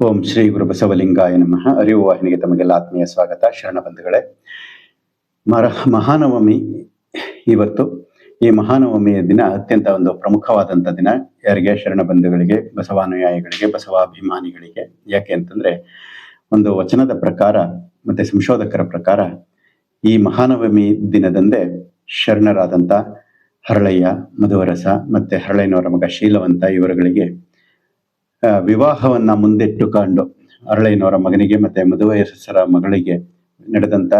ಓಂ ಶ್ರೀ ಗುರು ಬಸವಲಿಂಗಾಯ ನಮಃ. ಅರಿವು ವಾಹಿನಿಗೆ ತಮಗೆಲ್ಲ ಆತ್ಮೀಯ ಸ್ವಾಗತ. ಶರಣ ಬಂಧುಗಳೇ, ಮರ, ಮಹಾನವಮಿ ಇವತ್ತು ಈ ಮಹಾನವಮಿಯ ದಿನ ಅತ್ಯಂತ ಒಂದು ಪ್ರಮುಖವಾದಂಥ ದಿನ. ಯಾರಿಗೆ? ಶರಣ ಬಂಧುಗಳಿಗೆ, ಬಸವಾನುಯಾಯಿಗಳಿಗೆ, ಬಸವಾಭಿಮಾನಿಗಳಿಗೆ. ಯಾಕೆ ಅಂತಂದ್ರೆ ಒಂದು ವಚನದ ಪ್ರಕಾರ ಮತ್ತೆ ಸಂಶೋಧಕರ ಪ್ರಕಾರ ಈ ಮಹಾನವಮಿ ದಿನದಂದೇ ಶರಣರಾದಂಥ ಹರಳಯ್ಯ, ಮಧುವರಸ ಮತ್ತೆ ಹರಳಯ್ಯನವರ ಮಗ ಶೀಲವಂತ ಇವರುಗಳಿಗೆ ವಿವಾಹವನ್ನ ಮುಂದಿಟ್ಟುಕೊಂಡು ಅರಳೈನವರ ಮಗನಿಗೆ ಮತ್ತೆ ಮಧುವಯಸ್ಸರ ಮಗಳಿಗೆ ನಡೆದಂತ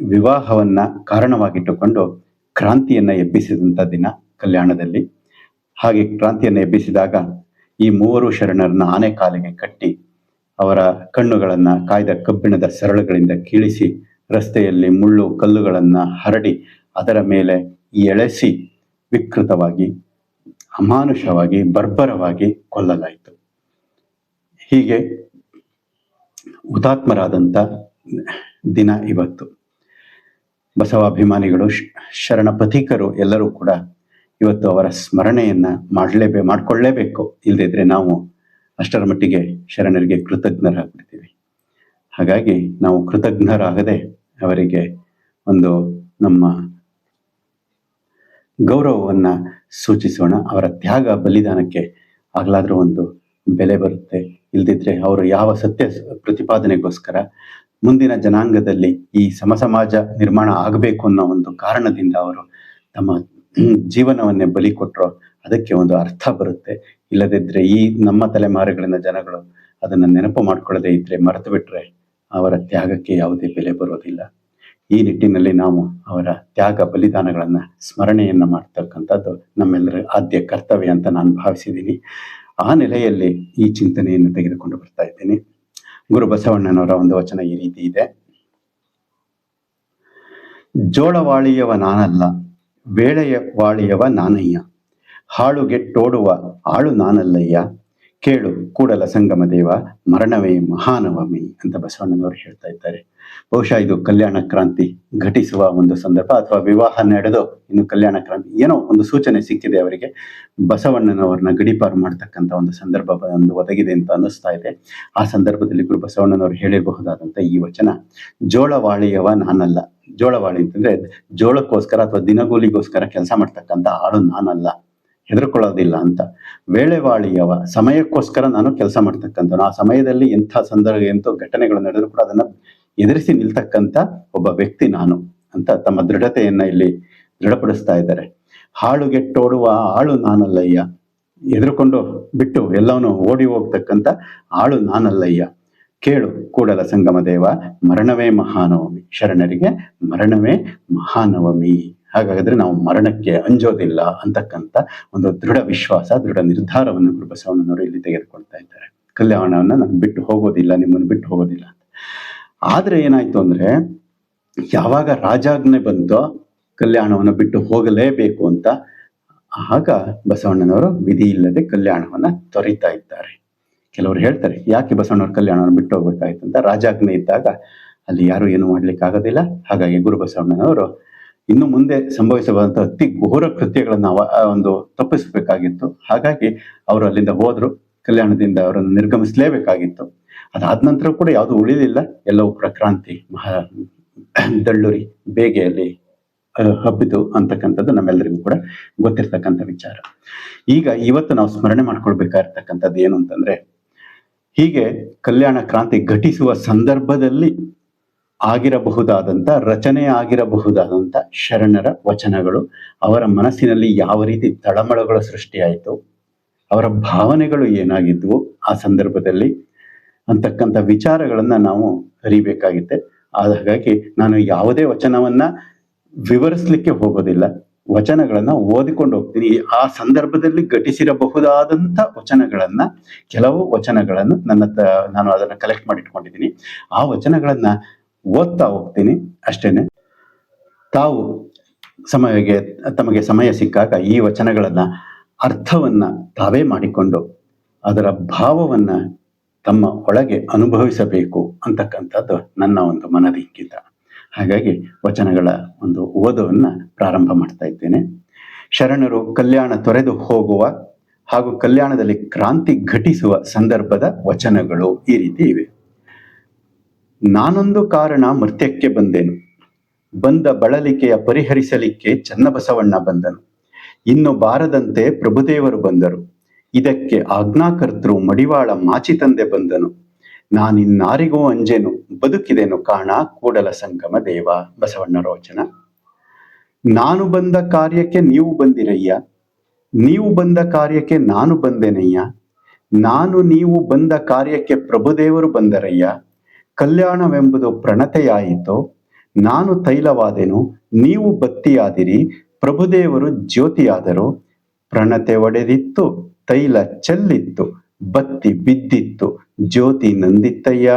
ವಿವಾಹವನ್ನ ಕಾರಣವಾಗಿಟ್ಟುಕೊಂಡು ಕ್ರಾಂತಿಯನ್ನ ಎಬ್ಬಿಸಿದಂತ ದಿನ ಕಲ್ಯಾಣದಲ್ಲಿ. ಹಾಗೆ ಕ್ರಾಂತಿಯನ್ನ ಎಬ್ಬಿಸಿದಾಗ ಈ ಮೂವರು ಶರಣರನ್ನ ಆನೆ ಕಾಲಿಗೆ ಕಟ್ಟಿ ಅವರ ಕಣ್ಣುಗಳನ್ನ ಕಾಯ್ದ ಕಬ್ಬಿಣದ ಸರಳುಗಳಿಂದ ಕೀಳಿಸಿ ರಸ್ತೆಯಲ್ಲಿ ಮುಳ್ಳು ಕಲ್ಲುಗಳನ್ನ ಹರಡಿ ಅದರ ಮೇಲೆ ಎಳೆಸಿ ವಿಕೃತವಾಗಿ ಅಮಾನುಷವಾಗಿ, ಬರ್ಬರವಾಗಿ ಕೊಲ್ಲಲಾಯಿತು. ಹೀಗೆ ಹುತಾತ್ಮರಾದಂಥ ದಿನ ಇವತ್ತು. ಬಸವಾಭಿಮಾನಿಗಳು ಶರಣ ಪಥಿಕರು ಎಲ್ಲರೂ ಕೂಡ ಇವತ್ತು ಅವರ ಸ್ಮರಣೆಯನ್ನ ಮಾಡಲೇಬೇ, ಮಾಡಿಕೊಳ್ಳೇಬೇಕು. ಇಲ್ಲದಿದ್ದರೆ ನಾವು ಅಷ್ಟರ ಮಟ್ಟಿಗೆ ಶರಣರಿಗೆ ಕೃತಜ್ಞರಾಗ್ಬಿಡ್ತೀವಿ. ಹಾಗಾಗಿ ನಾವು ಕೃತಜ್ಞರಾಗದೆ ಅವರಿಗೆ ಒಂದು ನಮ್ಮ ಗೌರವವನ್ನ ಸೂಚಿಸೋಣ. ಅವರ ತ್ಯಾಗ ಬಲಿದಾನಕ್ಕೆ ಆಗಲಾದರೂ ಒಂದು ಬೆಲೆ ಬರುತ್ತೆ. ಇಲ್ದಿದ್ರೆ ಅವರು ಯಾವ ಸತ್ಯ ಪ್ರತಿಪಾದನೆಗೋಸ್ಕರ ಮುಂದಿನ ಜನಾಂಗದಲ್ಲಿ ಈ ಸಮಸಮಾಜ ನಿರ್ಮಾಣ ಆಗಬೇಕು ಅನ್ನೋ ಒಂದು ಕಾರಣದಿಂದ ಅವರು ತಮ್ಮ ಜೀವನವನ್ನೇ ಬಲಿ ಕೊಟ್ಟರು ಅದಕ್ಕೆ ಒಂದು ಅರ್ಥ ಬರುತ್ತೆ. ಇಲ್ಲದಿದ್ರೆ ಈ ನಮ್ಮ ತಲೆಮಾರುಗಳಿಂದ ಜನಗಳು ಅದನ್ನ ನೆನಪು ಮಾಡ್ಕೊಳ್ಳದೆ ಇದ್ರೆ ಮರೆತು ಬಿಟ್ರೆ ಅವರ ತ್ಯಾಗಕ್ಕೆ ಯಾವುದೇ ಬೆಲೆ ಬರೋದಿಲ್ಲ. ಈ ನಿಟ್ಟಿನಲ್ಲಿ ನಾವು ಅವರ ತ್ಯಾಗ ಬಲಿದಾನಗಳನ್ನ ಸ್ಮರಣೆಯನ್ನ ಮಾಡ್ತಕ್ಕಂಥದ್ದು ನಮ್ಮೆಲ್ಲರ ಆದ್ಯ ಕರ್ತವ್ಯ ಅಂತ ನಾನು ಭಾವಿಸಿದ್ದೀನಿ. ಆ ನೆಲೆಯಲ್ಲಿ ಈ ಚಿಂತನೆಯನ್ನು ತೆಗೆದುಕೊಂಡು ಬರ್ತಾ ಇದ್ದೀನಿ. ಗುರು ಬಸವಣ್ಣನವರ ಒಂದು ವಚನ ಈ ರೀತಿ ಇದೆ. ಜೋಳವಾಳಿಯವ ನಾನಲ್ಲ ವೇಳೆಯ ವಾಳಿಯವ ನಾನಯ್ಯ, ಹಾಳುಗೆಟ್ಟೋಡುವ ಆಳು ನಾನಲ್ಲಯ್ಯ, ಕೇಳು ಕೂಡಲ ಸಂಗಮ ದೇವ, ಮರಣವೇ ಮಹಾನವಮಿ ಅಂತ ಬಸವಣ್ಣನವರು ಹೇಳ್ತಾ ಇದ್ದಾರೆ. ಬಹುಶಃ ಇದು ಕಲ್ಯಾಣ ಕ್ರಾಂತಿ ಘಟಿಸುವ ಒಂದು ಸಂದರ್ಭ ಅಥವಾ ವಿವಾಹ ನಡೆದು ಇನ್ನು ಕಲ್ಯಾಣ ಕ್ರಾಂತಿ ಏನೋ ಒಂದು ಸೂಚನೆ ಸಿಕ್ಕಿದೆ ಅವರಿಗೆ. ಬಸವಣ್ಣನವರನ್ನ ಗಡಿಪಾರು ಮಾಡ್ತಕ್ಕಂಥ ಒಂದು ಸಂದರ್ಭ ಒಂದು ಒದಗಿದೆ ಅಂತ ಅನ್ನಿಸ್ತಾ ಇದೆ. ಆ ಸಂದರ್ಭದಲ್ಲಿ ಗುರು ಬಸವಣ್ಣನವರು ಹೇಳಿರಬಹುದಾದಂಥ ಈ ವಚನ, ಜೋಳವಾಳಿಯವ ನಾನಲ್ಲ. ಜೋಳವಾಳಿ ಅಂತಂದ್ರೆ ಜೋಳಕ್ಕೋಸ್ಕರ ಅಥವಾ ದಿನಗೂಲಿಗೋಸ್ಕರ ಕೆಲಸ ಮಾಡ್ತಕ್ಕಂಥ ಆಳು ನಾನಲ್ಲ, ಹೆದರ್ಕೊಳ್ಳೋದಿಲ್ಲ ಅಂತ. ವೇಳೆವಾಳಿಯವ, ಸಮಯಕ್ಕೋಸ್ಕರ ನಾನು ಕೆಲಸ ಮಾಡ್ತಕ್ಕಂಥ ಆ ಸಮಯದಲ್ಲಿ ಎಂಥ ಸಂದರ್ಭ ಎಂಥ ಘಟನೆಗಳು ನಡೆದರೂ ಕೂಡ ಅದನ್ನ ಎದುರಿಸಿ ನಿಲ್ತಕ್ಕಂಥ ಒಬ್ಬ ವ್ಯಕ್ತಿ ನಾನು ಅಂತ ತಮ್ಮ ದೃಢತೆಯನ್ನ ಇಲ್ಲಿ ದೃಢಪಡಿಸ್ತಾ ಇದ್ದಾರೆ. ಹಾಳುಗೆಟ್ಟೋಡುವ ಆಳು ನಾನಲ್ಲಯ್ಯ. ಎದುರುಕೊಂಡು ಬಿಟ್ಟು ಎಲ್ಲವನ್ನು ಓಡಿ ಹೋಗ್ತಕ್ಕಂಥ ಆಳು ನಾನಲ್ಲಯ್ಯ. ಕೇಳು ಕೂಡಲ ಸಂಗಮ ದೇವ, ಮರಣವೇ ಮಹಾನವಮಿ. ಶರಣರಿಗೆ ಮರಣವೇ ಮಹಾನವಮಿ. ಹಾಗಾದ್ರೆ ನಾವು ಮರಣಕ್ಕೆ ಅಂಜೋದಿಲ್ಲ ಅಂತಕ್ಕಂಥ ಒಂದು ದೃಢ ವಿಶ್ವಾಸ, ದೃಢ ನಿರ್ಧಾರವನ್ನು ಗುರುಬಸವಣ್ಣನವರು ಇಲ್ಲಿ ತೆಗೆದುಕೊಳ್ತಾ ಇದ್ದಾರೆ. ಕಲ್ಯಾಣವನ್ನ ನಾನು ಬಿಟ್ಟು ಹೋಗೋದಿಲ್ಲ, ನಿಮ್ಮನ್ನು ಬಿಟ್ಟು ಹೋಗೋದಿಲ್ಲ ಅಂತ. ಆದ್ರೆ ಏನಾಯ್ತು ಅಂದ್ರೆ ಯಾವಾಗ ರಾಜಾಜ್ಞೆ ಬಂತೋ ಕಲ್ಯಾಣವನ್ನು ಬಿಟ್ಟು ಹೋಗಲೇಬೇಕು ಅಂತ, ಆಗ ಬಸವಣ್ಣನವರು ವಿಧಿ ಇಲ್ಲದೆ ಕಲ್ಯಾಣವನ್ನ ತೊರಿತಾ ಇದ್ದಾರೆ. ಕೆಲವರು ಹೇಳ್ತಾರೆ, ಯಾಕೆ ಬಸವಣ್ಣವ್ರ ಕಲ್ಯಾಣವನ್ನು ಬಿಟ್ಟು ಹೋಗ್ಬೇಕಾಯ್ತು ಅಂತ? ರಾಜಾಜ್ಞೆ ಇದ್ದಾಗ ಅಲ್ಲಿ ಯಾರು ಏನು ಮಾಡ್ಲಿಕ್ಕೆ ಆಗೋದಿಲ್ಲ. ಹಾಗಾಗಿ ಗುರು ಬಸವಣ್ಣನವರು ಇನ್ನು ಮುಂದೆ ಸಂಭವಿಸಬಹುದಂತ ಅತಿ ಘೋರ ಕೃತ್ಯಗಳನ್ನು ಒಂದು ತಪ್ಪಿಸಬೇಕಾಗಿತ್ತು. ಹಾಗಾಗಿ ಅವರು ಅಲ್ಲಿಂದ ಹೋದ್ರು. ಕಲ್ಯಾಣದಿಂದ ಅವರನ್ನು ನಿರ್ಗಮಿಸಲೇಬೇಕಾಗಿತ್ತು. ಅದಾದ ನಂತರ ಕೂಡ ಯಾವುದು ಉಳಿದಿಲ್ಲ ಎಲ್ಲವೂ ಪ್ರಕ್ರಾಂತಿ, ಮಹಾ ದಳ್ಳುರಿ ಬೇಗೆಯಲ್ಲಿ ಹಬ್ಬಿತು ಅಂತಕ್ಕಂಥದ್ದು ನಮ್ಮೆಲ್ಲರಿಗೂ ಕೂಡ ಗೊತ್ತಿರ್ತಕ್ಕಂಥ ವಿಚಾರ. ಈಗ ಇವತ್ತು ನಾವು ಸ್ಮರಣೆ ಮಾಡ್ಕೊಳ್ಬೇಕಾಗಿರ್ತಕ್ಕಂಥದ್ದು ಏನು ಅಂತಂದ್ರೆ, ಹೀಗೆ ಕಲ್ಯಾಣ ಕ್ರಾಂತಿ ಘಟಿಸುವ ಸಂದರ್ಭದಲ್ಲಿ ಆಗಿರಬಹುದಾದಂಥ ರಚನೆ ಆಗಿರಬಹುದಾದಂಥ ಶರಣರ ವಚನಗಳು ಅವರ ಮನಸ್ಸಿನಲ್ಲಿ ಯಾವ ರೀತಿ ತಳಮಳಗಳ ಸೃಷ್ಟಿಯಾಯಿತು ಅವರ ಭಾವನೆಗಳು ಏನಾಗಿದ್ವು ಆ ಸಂದರ್ಭದಲ್ಲಿ ಅಂತಕ್ಕಂಥ ವಿಚಾರಗಳನ್ನ ನಾವು ಅರಿಬೇಕಾಗಿದೆ ಹಾಗಾಗಿ ನಾನು ಯಾವುದೇ ವಚನವನ್ನ ವಿವರಿಸ್ಲಿಕ್ಕೆ ಹೋಗೋದಿಲ್ಲ. ವಚನಗಳನ್ನ ಓದಿಕೊಂಡು ಹೋಗ್ತೀನಿ. ಆ ಸಂದರ್ಭದಲ್ಲಿ ಘಟಿಸಿರಬಹುದಾದಂಥ ವಚನಗಳನ್ನ, ಕೆಲವು ವಚನಗಳನ್ನು ನನ್ನ ನಾನು ಅದನ್ನ ಕಲೆಕ್ಟ್ ಮಾಡಿ ಇಟ್ಕೊಂಡಿದ್ದೀನಿ ಆ ವಚನಗಳನ್ನ ಓದ್ತಾ ಹೋಗ್ತೀನಿ ಅಷ್ಟೇನೆ. ತಾವು ಸಮಯಕ್ಕೆ ತಮಗೆ ಸಮಯ ಸಿಕ್ಕಾಗ ಈ ವಚನಗಳನ್ನ ಅರ್ಥವನ್ನ ತಾವೇ ಮಾಡಿಕೊಂಡು ಅದರ ಭಾವವನ್ನ ತಮ್ಮ ಒಳಗೆ ಅನುಭವಿಸಬೇಕು ಅಂತಕ್ಕಂಥದ್ದು ನನ್ನ ಒಂದು ಮನದಿಂಗಿತ ಹಾಗಾಗಿ ವಚನಗಳ ಒಂದು ಓದವನ್ನ ಪ್ರಾರಂಭ ಮಾಡ್ತಾ ಇದ್ದೇನೆ. ಶರಣರು, ಕಲ್ಯಾಣ ತೊರೆದು ಹೋಗುವ ಹಾಗೂ ಕಲ್ಯಾಣದಲ್ಲಿ ಕ್ರಾಂತಿ ಘಟಿಸುವ ಸಂದರ್ಭದ ವಚನಗಳು ಈ ರೀತಿ ಇವೆ. ನಾನೊಂದು ಕಾರಣ ಮೃತ್ಯಕ್ಕೆ ಬಂದೆನು. ಬಂದ ಬಳಲಿಕೆಯ ಪರಿಹರಿಸಲಿಕ್ಕೆ ಚನ್ನಬಸವಣ್ಣ ಬಂದನು. ಇನ್ನು ಬಾರದಂತೆ ಪ್ರಭುದೇವರು ಬಂದರು. ಇದಕ್ಕೆ ಆಜ್ಞಾಕರ್ತೃ ಮಡಿವಾಳ ಮಾಚಿ ತಂದೆ ಬಂದನು. ನಾನಿನ್ನಾರಿಗೂ ಅಂಜೆನು, ಬದುಕಿದೆನು ಕಾಣ ಕೂಡಲ ಸಂಗಮ ದೇವ. ಬಸವಣ್ಣ ರೋಚನ. ನಾನು ಬಂದ ಕಾರ್ಯಕ್ಕೆ ನೀವು ಬಂದಿರಯ್ಯ. ನೀವು ಬಂದ ಕಾರ್ಯಕ್ಕೆ ನಾನು ಬಂದೆನಯ್ಯ. ನಾನು ನೀವು ಬಂದ ಕಾರ್ಯಕ್ಕೆ ಪ್ರಭುದೇವರು ಬಂದರಯ್ಯ. ಕಲ್ಯಾಣವೆಂಬುದು ಪ್ರಣತೆಯಾಯಿತು. ನಾನು ತೈಲವಾದೆನು. ನೀವು ಬತ್ತಿಯಾದಿರಿ ಪ್ರಭುದೇವರು ಜ್ಯೋತಿಯಾದರು. ಪ್ರಣತೆ ಒಡೆದಿತ್ತು, ತೈಲ ಚೆಲ್ಲಿತ್ತು, ಬತ್ತಿ ಬಿದ್ದಿತ್ತು, ಜ್ಯೋತಿ ನಂದಿತ್ತಯ್ಯ,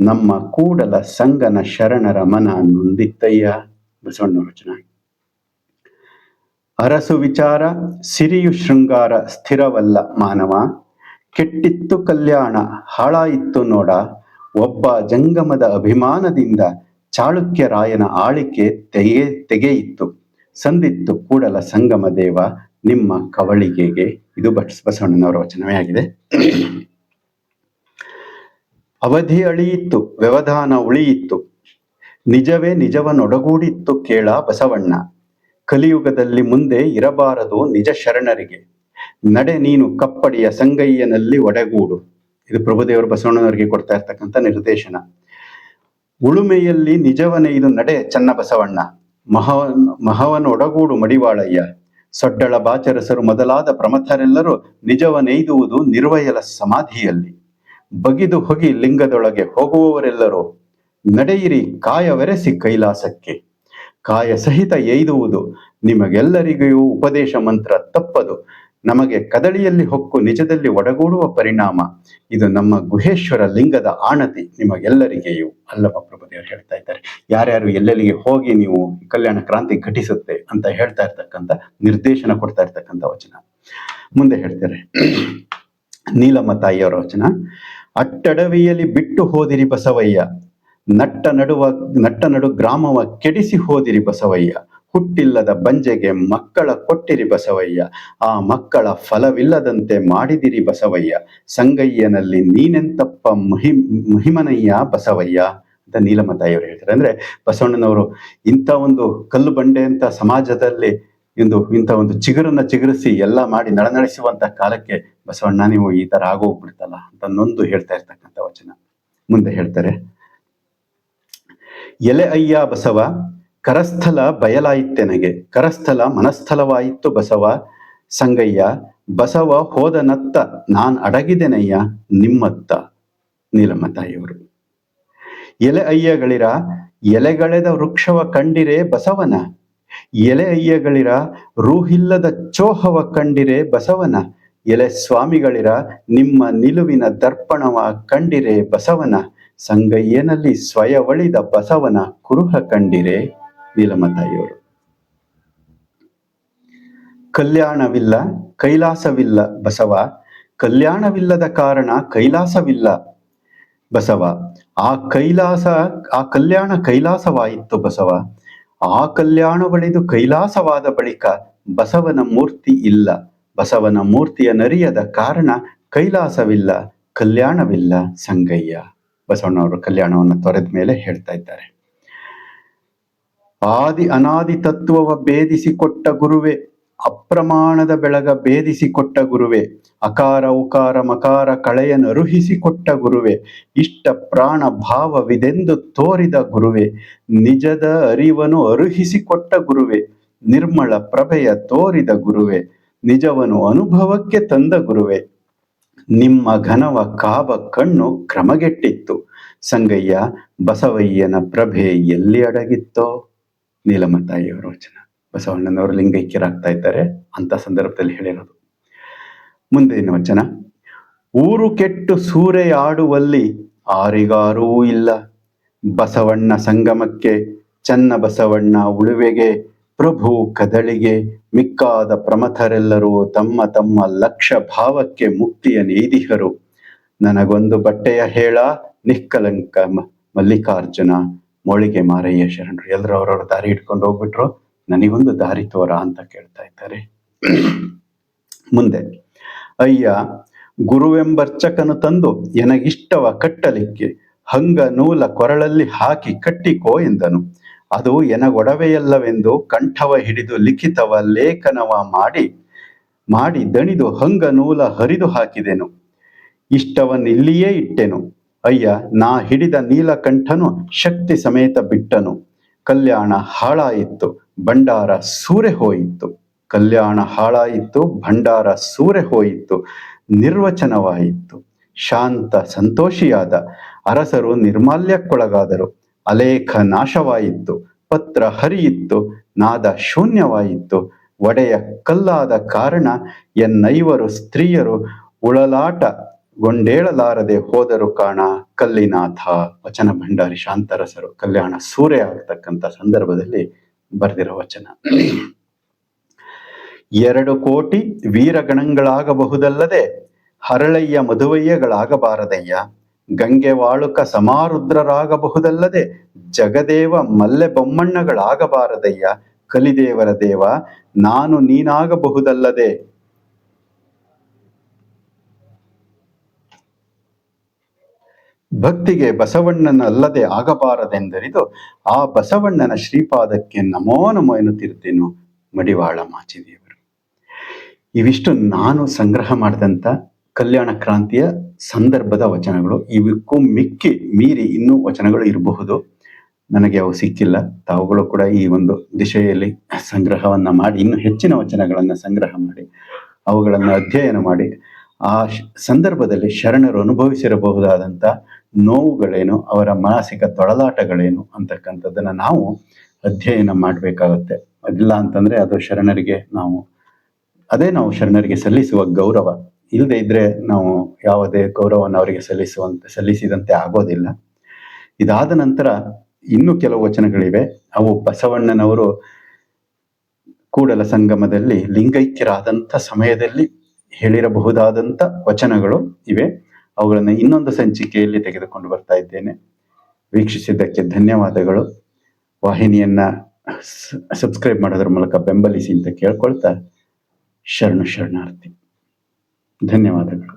ನಮ್ಮ ಕೂಡಲ ಸಂಗನ ಶರಣರ ಮನ ನೊಂದಿತ್ತಯ್ಯ. ಬಸವಣ್ಣ ರಚನಾ ಅರಸು ವಿಚಾರ, ಸಿರಿಯು ಶೃಂಗಾರ ಸ್ಥಿರವಲ್ಲ ಮಾನವ. ಕೆಟ್ಟಿತ್ತು ಕಲ್ಯಾಣ, ಹಾಳಾಯಿತ್ತು ನೋಡ. ಒಬ್ಬ ಜಂಗಮದ ಅಭಿಮಾನದಿಂದ ಚಾಳುಕ್ಯ ರಾಯನ ಆಳಿಕೆ ತೆಗೆ ತೆಗೆಯಿತ್ತು. ಸಂದಿತ್ತು ಕೂಡಲ ಸಂಗಮ ದೇವ, ನಿಮ್ಮ ಕವಳಿಗೆಗೆ. ಇದು ಭಟ್ ಬಸವಣ್ಣನವರ ವಚನವೇ ಆಗಿದೆ. ಅವಧಿ ಅಳಿಯಿತ್ತು, ವ್ಯವಧಾನ ಉಳಿಯಿತ್ತು. ನಿಜವೇ ನಿಜವನ್ನೊಡಗೂಡಿತ್ತು ಕೇಳ ಬಸವಣ್ಣ. ಕಲಿಯುಗದಲ್ಲಿ ಮುಂದೆ ಇರಬಾರದು ನಿಜ ಶರಣರಿಗೆ. ನಡೆ ನೀನು ಕಪ್ಪಡಿಯ ಸಂಗಯ್ಯನಲ್ಲಿ ಒಡೆಗೂಡು. ಇದು ಪ್ರಭುದೇವರು ಬಸವಣ್ಣನವರಿಗೆ ಕೊಡ್ತಾ ಇರ್ತಕ್ಕಂಥ ನಿರ್ದೇಶನ. ಉಳುಮೆಯಲ್ಲಿ ನಿಜವನೇ ಇದು ನಡೆ, ಚನ್ನ ಬಸವಣ್ಣ. ಮಹವನ್ ಮಹವನ ಒಡಗೂಡು ಮಡಿವಾಳಯ್ಯ. ಸೊಡ್ಡಳ ಬಾಚರಸರು ಮೊದಲಾದ ಪ್ರಮಥರೆಲ್ಲರೂ ನಿಜವನೆಯ್ದುವುದು ನಿರ್ವಯಲ ಸಮಾಧಿಯಲ್ಲಿ. ಬಗಿದು ಹೊಗಿ ಲಿಂಗದೊಳಗೆ ಹೋಗುವವರೆಲ್ಲರೂ, ನಡೆಯಿರಿ ಕಾಯವೆರೆಸಿ ಕೈಲಾಸಕ್ಕೆ. ಕಾಯ ಸಹಿತ ಎಯ್ದುವುದು ನಿಮಗೆಲ್ಲರಿಗೂ ಉಪದೇಶ ಮಂತ್ರ ತಪ್ಪದು. ನಮಗೆ ಕದಳಿಯಲ್ಲಿ ಹೊಕ್ಕು ನಿಜದಲ್ಲಿ ಒಡಗೂಡುವ ಪರಿಣಾಮ ಇದು ನಮ್ಮ ಗುಹೇಶ್ವರ ಲಿಂಗದ ಆಣತಿ ನಿಮಗೆಲ್ಲರಿಗೆಯೂ ಅಲ್ಲಮ ಪ್ರಭುದೇವರು ಹೇಳ್ತಾ ಇದ್ದಾರೆ. ಯಾರ್ಯಾರು ಎಲ್ಲೆಲ್ಲಿಗೆ ಹೋಗಿ ನೀವು ಕಲ್ಯಾಣ ಕ್ರಾಂತಿ ಘಟಿಸುತ್ತೆ ಅಂತ ಹೇಳ್ತಾ ಇರ್ತಕ್ಕಂಥ, ನಿರ್ದೇಶನ ಕೊಡ್ತಾ ಇರ್ತಕ್ಕಂಥ ವಚನ. ಮುಂದೆ ಹೇಳ್ತಾರೆ ನೀಲಮ್ಮ ತಾಯಿಯವರ ವಚನ. ಅಟ್ಟಡವಿಯಲ್ಲಿ ಬಿಟ್ಟು ಹೋದಿರಿ ಬಸವಯ್ಯ. ನಟ್ಟ ನಡುವ, ನಟ್ಟ ನಡು ಗ್ರಾಮವ ಕೆಡಿಸಿ ಹೋದಿರಿ ಬಸವಯ್ಯ. ಹುಟ್ಟಿಲ್ಲದ ಬಂಜೆಗೆ ಮಕ್ಕಳ ಕೊಟ್ಟಿರಿ ಬಸವಯ್ಯ. ಆ ಮಕ್ಕಳ ಫಲವಿಲ್ಲದಂತೆ ಮಾಡಿದಿರಿ ಬಸವಯ್ಯ. ಸಂಗಯ್ಯನಲ್ಲಿ ನೀನೆಂತಪ್ಪ ಮಹಿ, ಮಹಿಮನಯ್ಯ ಬಸವಯ್ಯ ಅಂತ ನೀಲಮ್ಮ ತಾಯಿಯವರು ಹೇಳ್ತಾರೆ. ಅಂದ್ರೆ ಬಸವಣ್ಣನವರು ಇಂಥ ಒಂದು ಕಲ್ಲು ಬಂಡೆ ಅಂತ ಸಮಾಜದಲ್ಲಿ ಇಂದು ಇಂಥ ಒಂದು ಚಿಗುರನ್ನ ಚಿಗುರಿಸಿ ಎಲ್ಲ ಮಾಡಿ ನಳನಳಿಸುವಂತ ಕಾಲಕ್ಕೆ ಬಸವಣ್ಣ ನೀವು ಈ ತರ ಆಗೋಗ್ಬಿಡ್ತಲ್ಲ ಅಂತ ನೊಂದು ಹೇಳ್ತಾ ಇರ್ತಕ್ಕಂಥ ವಚನ. ಮುಂದೆ ಹೇಳ್ತಾರೆ. ಎಲೆ ಅಯ್ಯ ಬಸವ ಕರಸ್ಥಲ ಬಯಲಾಯಿತ್ತೆನಗೆ ಕರಸ್ಥಲ ಮನಸ್ಥಲವಾಯಿತು ಬಸವ ಸಂಗಯ್ಯ. ಬಸವ ಹೋದನತ್ತ ನಾನ್ ಅಡಗಿದೆನಯ್ಯ ನಿಮ್ಮತ್ತ ನೀಲಮ್ಮ ತಾಯಿಯವರು. ಎಲೆ ಅಯ್ಯಗಳಿರ ಎಲೆಗಳೆದ ವೃಕ್ಷವ ಕಂಡಿರೆ ಬಸವನ. ಎಲೆ ಅಯ್ಯಗಳಿರ ರೂಹಿಲ್ಲದ ಚೋಹವ ಕಂಡಿರೆ ಬಸವನ. ಎಲೆ ಸ್ವಾಮಿಗಳಿರ ನಿಮ್ಮ ನಿಲುವಿನ ದರ್ಪಣವ ಕಂಡಿರೆ ಬಸವನ. ಸಂಗಯ್ಯನಲ್ಲಿ ಸ್ವಯವಳಿದ ಬಸವನ ಕುರುಹ ಕಂಡಿರೆ ನೀಲಮ್ಮ ತಾಯಿಯವರು. ಕಲ್ಯಾಣವಿಲ್ಲ, ಕೈಲಾಸವಿಲ್ಲ ಬಸವ. ಕಲ್ಯಾಣವಿಲ್ಲದ ಕಾರಣ ಕೈಲಾಸವಿಲ್ಲ ಬಸವ. ಆ ಕೈಲಾಸ, ಆ ಕಲ್ಯಾಣ ಕೈಲಾಸವಾಯಿತು ಬಸವ. ಆ ಕಲ್ಯಾಣವಳಿದು ಕೈಲಾಸವಾದ ಬಳಿಕ ಬಸವನ ಮೂರ್ತಿ ಇಲ್ಲ. ಬಸವನ ಮೂರ್ತಿಯ ನರಿಯದ ಕಾರಣ ಕೈಲಾಸವಿಲ್ಲ, ಕಲ್ಯಾಣವಿಲ್ಲ ಸಂಗಯ್ಯ. ಬಸವಣ್ಣವರು ಕಲ್ಯಾಣವನ್ನು ತೊರೆದ ಮೇಲೆ ಹೇಳ್ತಾ ಇದ್ದಾರೆ. ಆದಿ ಅನಾದಿ ತತ್ವವ ಭೇದಿಸಿಕೊಟ್ಟ ಗುರುವೆ, ಅಪ್ರಮಾಣದ ಬೆಳಗ ಭೇದಿಸಿಕೊಟ್ಟ ಗುರುವೆ, ಅಕಾರ ಉಕಾರ ಮಕಾರ ಕಳೆಯನರುಹಿಸಿಕೊಟ್ಟ ಗುರುವೆ, ಇಷ್ಟ ಪ್ರಾಣ ಭಾವವಿದೆಂದು ತೋರಿದ ಗುರುವೆ, ನಿಜದ ಅರಿವನು ಅರುಹಿಸಿಕೊಟ್ಟ ಗುರುವೆ ನಿರ್ಮಳ ಪ್ರಭೆಯ ತೋರಿದ ಗುರುವೆ, ನಿಜವನು ಅನುಭವಕ್ಕೆ ತಂದ ಗುರುವೆ. ನಿಮ್ಮ ಘನವ ಕಾಬ ಕಣ್ಣು ಕ್ರಮಗೆಟ್ಟಿತ್ತು. ಸಂಗಯ್ಯ, ಬಸವಯ್ಯನ ಪ್ರಭೆ ಎಲ್ಲಿ ಅಡಗಿತ್ತೋ? ನೀಲಮ್ಮ ತಾಯಿಯವರ ವಚನ. ಬಸವಣ್ಣನವರು ಲಿಂಗೈಕ್ಯರಾಗ್ತಾ ಇದ್ದಾರೆ ಅಂತ ಸಂದರ್ಭದಲ್ಲಿ ಹೇಳಿರೋದು. ಮುಂದಿನ ವಚನ. ಊರು ಕೆಟ್ಟು ಸೂರೆಯಾಡುವಲ್ಲಿ ಆರಿಗಾರೂ ಇಲ್ಲ. ಬಸವಣ್ಣ ಸಂಗಮಕ್ಕೆ, ಚನ್ನ ಬಸವಣ್ಣ ಉಳುವೆಗೆ, ಪ್ರಭು ಕದಳಿಗೆ ಮಿಕ್ಕಾದ ಪ್ರಮಥರೆಲ್ಲರೂ ತಮ್ಮ ತಮ್ಮ ಲಕ್ಷ ಭಾವಕ್ಕೆ ಮುಕ್ತಿಯ ನೀದಿಹರು ನನಗೊಂದು ಬಟ್ಟೆಯ ಹೇಳ ನಿಕ್ಕಲಂಕ ಮಲ್ಲಿಕಾರ್ಜುನ ಮೊಳಿಗೆ ಮಾರಯ್ಯ ಶರಣರು ಎಲ್ಲರೂ ಅವರವರ ದಾರಿ ಇಟ್ಕೊಂಡು ಹೋಗ್ಬಿಟ್ರು. ನನಗೊಂದು ದಾರಿ ತೋರ ಅಂತ ಕೇಳ್ತಾ ಇದ್ದಾರೆ. ಮುಂದೆ, ಅಯ್ಯ ಗುರುವೆಂಬರ್ಚಕನು ತಂದು ಎನಗಿಷ್ಟವ ಕಟ್ಟಲಿಕ್ಕೆ, ಹಂಗ ನೂಲ ಕೊರಳಲ್ಲಿ ಹಾಕಿ ಕಟ್ಟಿಕೋ ಎಂದನು. ಅದು ಎನಗೊಡವೆಯಲ್ಲವೆಂದು ಕಂಠವ ಹಿಡಿದು ಲಿಖಿತವ ಲೇಖನವ ಮಾಡಿ ಮಾಡಿ ದಣಿದು ಹಂಗ ನೂಲ ಹರಿದು ಹಾಕಿದೆನು. ಇಷ್ಟವನ್ನಿಲ್ಲಿಯೇ ಇಟ್ಟೆನು. ಅಯ್ಯ, ನಾ ಹಿಡಿದ ನೀಲಕಂಠನು ಶಕ್ತಿ ಸಮೇತ ಬಿಟ್ಟನು. ಕಲ್ಯಾಣ ಹಾಳಾಯಿತು ಭಂಡಾರ ಸೂರೆ ಹೋಯಿತು ಕಲ್ಯಾಣ ಹಾಳಾಯಿತು ಭಂಡಾರ ಸೂರೆ ಹೋಯಿತು ನಿರ್ವಚನವಾಯಿತು ಶಾಂತ ಸಂತೋಷಿಯಾದ, ಅರಸರು ನಿರ್ಮಾಲ್ಯಕ್ಕೊಳಗಾದರು. ಅಲೇಖ ನಾಶವಾಯಿತು ಪತ್ರ ಹರಿಯಿತ್ತು, ನಾದ ಶೂನ್ಯವಾಯಿತು ಒಡೆಯ ಕಲ್ಲಾದ ಕಾರಣ ಎನ್ನೈವರು ಸ್ತ್ರೀಯರು ಉಳಲಾಟ ಗೊಂಡೇಳಲಾರದೆ ಹೋದರು ಕಾಣ ಕಲ್ಲಿನಾಥ, ವಚನ ಭಂಡಾರಿ, ಶಾಂತರಸರು, ಕಲ್ಯಾಣ ಸೂರೆ ಆಗ್ತಕ್ಕಂಥ ಸಂದರ್ಭದಲ್ಲಿ ಬರೆದಿರೋ ವಚನ. ಎರಡು ಕೋಟಿ ವೀರಗಣಗಳಾಗಬಹುದಲ್ಲದೆ ಹರಳಯ್ಯ ಮಧುವಯ್ಯಗಳಾಗಬಾರದಯ್ಯ ಗಂಗೆ ವಾಳುಕ ಸಮಾರುದ್ರರಾಗಬಹುದಲ್ಲದೆ ಜಗದೇವ ಮಲ್ಲೆ ಬೊಮ್ಮಣ್ಣಗಳಾಗಬಾರದಯ್ಯ, ಕಲಿದೇವರ ದೇವ ನಾನು ನೀನಾಗಬಹುದಲ್ಲದೆ ಭಕ್ತಿಗೆ ಬಸವಣ್ಣನಲ್ಲದೆ ಆಗಬಾರದೆಂದರಿದು ಆ ಬಸವಣ್ಣನ ಶ್ರೀಪಾದಕ್ಕೆ ನಮೋ ನಮೋ ಎನ್ನುತ್ತಿರುತ್ತೇನು ಮಡಿವಾಳ ಮಾಚಿದೇವರು. ಇವಿಷ್ಟು ನಾನು ಸಂಗ್ರಹ ಮಾಡಿದಂಥ ಕಲ್ಯಾಣ ಕ್ರಾಂತಿಯ ಸಂದರ್ಭದ ವಚನಗಳು. ಇವಕ್ಕೂ ಮಿಕ್ಕಿ ಮೀರಿ ಇನ್ನೂ ವಚನಗಳು ಇರಬಹುದು. ನನಗೆ ಅವು ಸಿಕ್ಕಿಲ್ಲ. ತಾವುಗಳು ಕೂಡ ಈ ಒಂದು ದಿಶೆಯಲ್ಲಿ ಸಂಗ್ರಹವನ್ನ ಮಾಡಿ, ಇನ್ನು ಹೆಚ್ಚಿನ ವಚನಗಳನ್ನು ಸಂಗ್ರಹ ಮಾಡಿ, ಅವುಗಳನ್ನು ಅಧ್ಯಯನ ಮಾಡಿ, ಆ ಸಂದರ್ಭದಲ್ಲಿ ಶರಣರು ಅನುಭವಿಸಿರಬಹುದಾದಂಥ ನೋವುಗಳೇನು, ಅವರ ಮಾನಸಿಕ ತೊಳಲಾಟಗಳೇನು ಅಂತಕ್ಕಂಥದ್ದನ್ನ ನಾವು ಅಧ್ಯಯನ ಮಾಡಬೇಕಾಗತ್ತೆ. ಇಲ್ಲ ಅಂತಂದ್ರೆ ಅದು ಶರಣರಿಗೆ ನಾವು, ಅದೇ ನಾವು ಶರಣರಿಗೆ ಸಲ್ಲಿಸುವ ಗೌರವ. ಇಲ್ಲದೆ ಇದ್ರೆ ನಾವು ಯಾವುದೇ ಗೌರವವನ್ನು ಅವರಿಗೆ ಸಲ್ಲಿಸುವಂತೆ, ಸಲ್ಲಿಸಿದಂತೆ ಆಗೋದಿಲ್ಲ. ಇದಾದ ನಂತರ ಇನ್ನು ಕೆಲವು ವಚನಗಳಿವೆ. ಅವು ಬಸವಣ್ಣನವರು ಕೂಡಲ ಸಂಗಮದಲ್ಲಿ ಲಿಂಗೈಕ್ಯರಾದಂಥ ಸಮಯದಲ್ಲಿ ಹೇಳಿರಬಹುದಾದಂಥ ವಚನಗಳು ಇವೆ. ಅವುಗಳನ್ನು ಇನ್ನೊಂದು ಸಂಚಿಕೆಯಲ್ಲಿ ತೆಗೆದುಕೊಂಡು ಬರ್ತಾ ಇದ್ದೇನೆ. ವೀಕ್ಷಿಸಿದ್ದಕ್ಕೆ ಧನ್ಯವಾದಗಳು. ವಾಹಿನಿಯನ್ನ ಸಬ್ಸ್ಕ್ರೈಬ್ ಮಾಡೋದ್ರ ಮೂಲಕ ಬೆಂಬಲಿಸಿ ಅಂತ ಕೇಳ್ಕೊಳ್ತಾ ಶರಣು ಶರಣಾರ್ಥಿ. ಧನ್ಯವಾದಗಳು.